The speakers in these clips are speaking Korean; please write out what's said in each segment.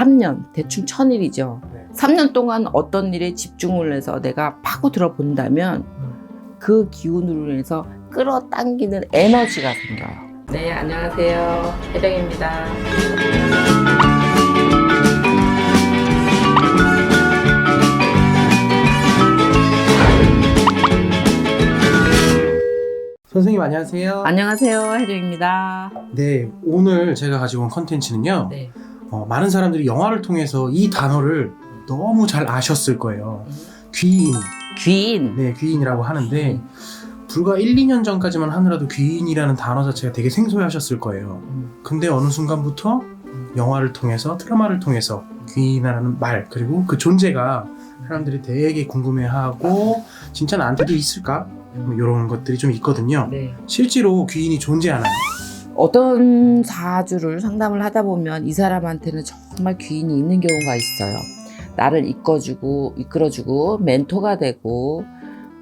3년, 대충 천일이죠. 네. 3년 동안 어떤 일에 집중을 해서 내가 파고 들어 본다면 그 기운으로 인해서 끌어당기는 에너지가 생겨요. 네, 안녕하세요. 혜정입니다. 선생님 안녕하세요. 안녕하세요. 혜정입니다. 네, 오늘 제가 가지고 온 컨텐츠는요. 네. 어, 많은 사람들이 영화를 통해서 이 단어를 너무 잘 아셨을 거예요. 귀인. 귀인. 네, 귀인이라고 하는데 불과 1, 2년 전까지만 하느라도 귀인이라는 단어 자체가 되게 생소해 하셨을 거예요. 근데 어느 순간부터 영화를 통해서 드라마를 통해서 귀인이라는 말 그리고 그 존재가 사람들이 되게 궁금해하고 진짜 나한테도 있을까? 뭐 이런 것들이 좀 있거든요. 네. 실제로 귀인이 존재하나요? 어떤 사주를 상담을 하다 보면 이 사람한테는 정말 귀인이 있는 경우가 있어요. 나를 이끌어주고, 이끌어주고, 멘토가 되고,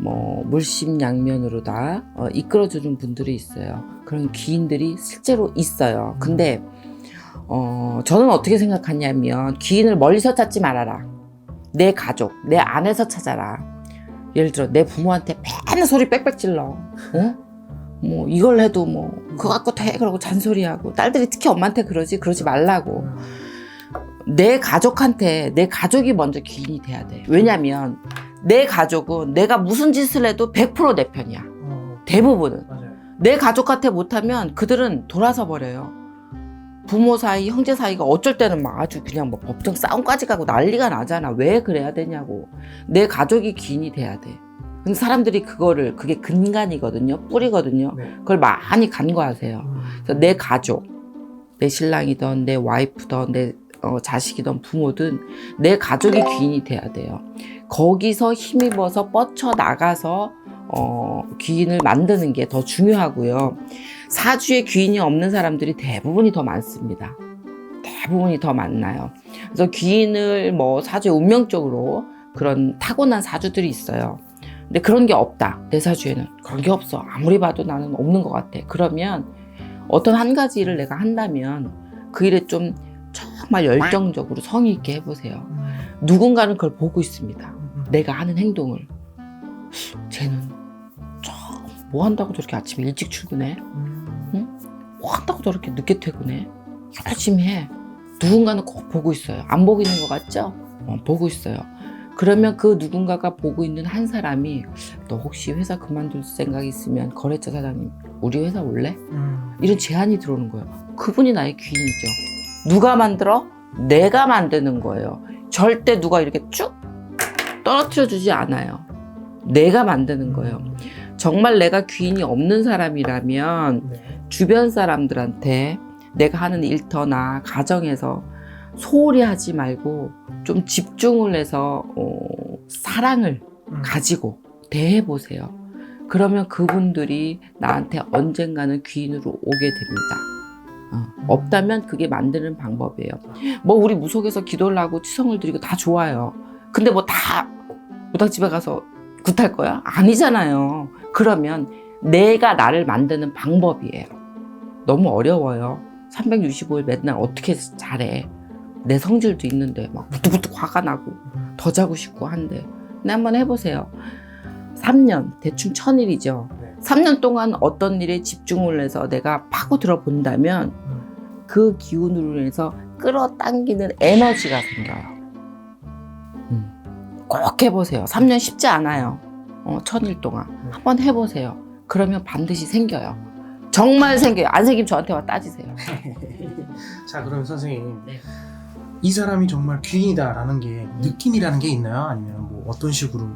뭐, 물심양면으로 다 어, 이끌어주는 분들이 있어요. 그런 귀인들이 실제로 있어요. 근데, 어, 저는 어떻게 생각하냐면, 귀인을 멀리서 찾지 말아라. 내 가족, 내 안에서 찾아라. 예를 들어, 내 부모한테 맨날 소리 빽빽 질러. 어? 뭐 이걸 해도 뭐 그거 갖고 돼. 그러고 잔소리하고. 딸들이 특히 엄마한테 그러지. 그러지 말라고. 내 가족한테 내 가족이 먼저 귀인이 돼야 돼. 왜냐면 내 가족은 내가 무슨 짓을 해도 100%내 편이야. 어, 대부분은. 내 가족한테 못하면 그들은 돌아서 버려요. 부모 사이 형제 사이가 어쩔 때는 막 아주 그냥 뭐 법정 싸움까지 가고 난리가 나잖아. 왜 그래야 되냐고. 내 가족이 귀인이 돼야 돼 근데 사람들이 그거를 그게 근간이거든요 뿌리거든요 네. 그걸 많이 간과하세요. 그래서 내 가족, 내 신랑이든 내 와이프든 내 어, 자식이든 부모든 내 가족이 귀인이 돼야 돼요. 거기서 힘입어서 뻗쳐 나가서 어, 귀인을 만드는 게 더 중요하고요. 사주에 귀인이 없는 사람들이 대부분이 더 많습니다. 대부분이 더 많나요. 그래서 귀인을 뭐 사주에 운명적으로 그런 타고난 사주들이 있어요. 근데 그런 게 없다. 내 사주에는. 그런 게 없어. 아무리 봐도 나는 없는 것 같아. 그러면 어떤 한 가지 일을 내가 한다면 그 일에 좀 정말 열정적으로 성의 있게 해보세요. 누군가는 그걸 보고 있습니다. 내가 하는 행동을. 쟤는 참뭐 한다고 저렇게 아침에 일찍 출근해? 뭐 한다고 저렇게 늦게 퇴근해? 열심히 해. 누군가는 꼭 보고 있어요. 안 보고 있는 것 같죠? 어, 보고 있어요. 그러면 그 누군가가 보고 있는 한 사람이 너 혹시 회사 그만둘 생각 있으면 거래처 사장님 우리 회사 올래? 이런 제안이 들어오는 거예요. 그분이 나의 귀인이죠. 누가 만들어? 내가 만드는 거예요. 절대 누가 이렇게 쭉 떨어뜨려 주지 않아요. 내가 만드는 거예요. 정말 내가 귀인이 없는 사람이라면 네. 주변 사람들한테 내가 하는 일터나 가정에서 소홀히 하지 말고 좀 집중을 해서 어, 사랑을 가지고 대해 보세요. 그러면 그분들이 나한테 언젠가는 귀인으로 오게 됩니다. 어, 없다면 그게 만드는 방법이에요. 뭐 우리 무속에서 기도를 하고 치성을 드리고 다 좋아요. 근데 뭐 다 무당집에 가서 굿할 거야? 아니잖아요. 그러면 내가 나를 만드는 방법이에요. 너무 어려워요. 365일 맨날 어떻게 잘해. 내 성질도 있는데 막 부뚜부뚜 화가 나고 더 자고 싶고 한데. 근데 한번 해보세요. 3년 대충 천일이죠. 네. 3년 동안 어떤 일에 집중을 해서 내가 파고들어 본다면 그 기운으로 인해서 끌어당기는 에너지가 생겨요. 음. 꼭 해보세요. 3년 쉽지 않아요. 어, 천일 동안. 네. 한번 해보세요. 그러면 반드시 생겨요. 정말 생겨요. 안 생기면 저한테 와 따지세요. 자, 그럼 선생님. 네. 이 사람이 정말 귀인이다라는 게 느낌이라는 게 있나요? 아니면 뭐 어떤 식으로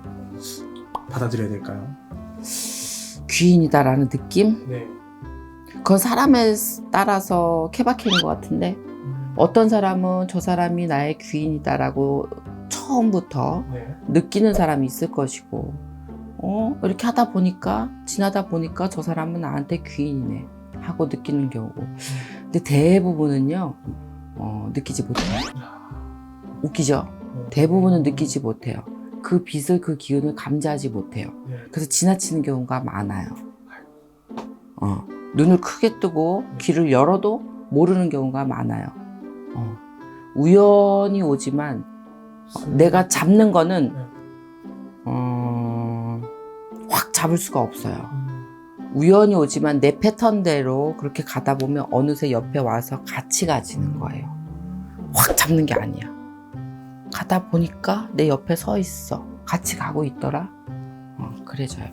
받아들여야 될까요? 귀인이다라는 느낌? 네. 그건 사람에 따라서 케바케인 것 같은데 어떤 사람은 저 사람이 나의 귀인이다라고 처음부터 네. 느끼는 사람이 있을 것이고 어 이렇게 하다 보니까 지나다 보니까 저 사람은 나한테 귀인이네 하고 느끼는 경우고 근데 대부분은요 어, 느끼지 못해요 웃기죠 대부분은 느끼지 못해요 그 빛을 그 기운을 감지하지 못해요 네. 그래서 지나치는 경우가 많아요. 어, 눈을 크게 뜨고 귀를 열어도 모르는 경우가 많아요. 어, 우연히 오지만 어, 내가 잡는 거는 네. 어, 확 잡을 수가 없어요. 음. 우연히 오지만 내 패턴대로 그렇게 가다 보면 어느새 옆에 와서 같이 가지는 거예요. 확 잡는 게 아니야. 가다 보니까 내 옆에 서 있어. 같이 가고 있더라. 어, 그래져요.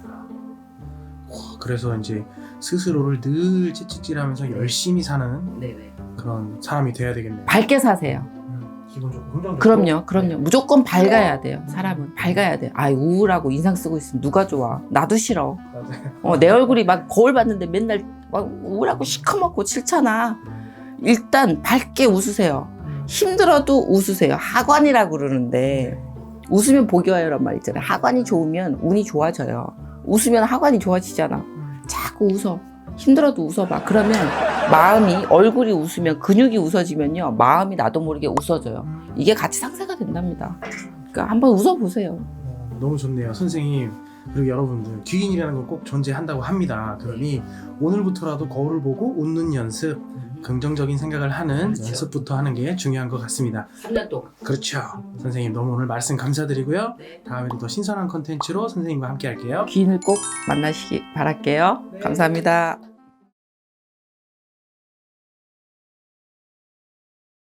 그래서 이제 스스로를 늘 찌찌질하면서 열심히 사는 네네. 그런 사람이 돼야 되겠네요. 밝게 사세요. 음, 기본적으로 긍정적으로. 그럼요, 그럼요. 무조건 밝아야 돼요. 사람은 밝아야 돼요. 아, 우울하고 인상 쓰고 있으면 누가 좋아? 나도 싫어. 맞아요. 어, 내 얼굴이 막 거울 봤는데 맨날 막 우울하고 시커멓고 싫잖아. 일단 밝게 웃으세요. 힘들어도 웃으세요. 하관이라고 그러는데 웃으면 복이 와요란 말 있잖아요. 하관이 좋으면 운이 좋아져요. 웃으면 하관이 좋아지잖아. 자꾸 웃어. 힘들어도 웃어봐. 그러면 마음이 얼굴이 웃으면 근육이 웃어지면요. 마음이 나도 모르게 웃어져요. 이게 같이 상쇄가 된답니다. 그러니까 한번 웃어보세요. 어, 너무 좋네요, 선생님. 그리고 여러분들 귀인이라는 건 꼭 존재한다고 합니다. 그러니 오늘부터라도 거울을 보고 웃는 연습, 긍정적인 생각을 하는 그렇죠. 연습부터 하는 게 중요한 것 같습니다. 3년 동안. 그렇죠. 선생님 너무 오늘 말씀 감사드리고요. 네. 다음에도 더 신선한 컨텐츠로 선생님과 함께 할게요. 귀인을 꼭 만나시기 바랄게요. 감사합니다.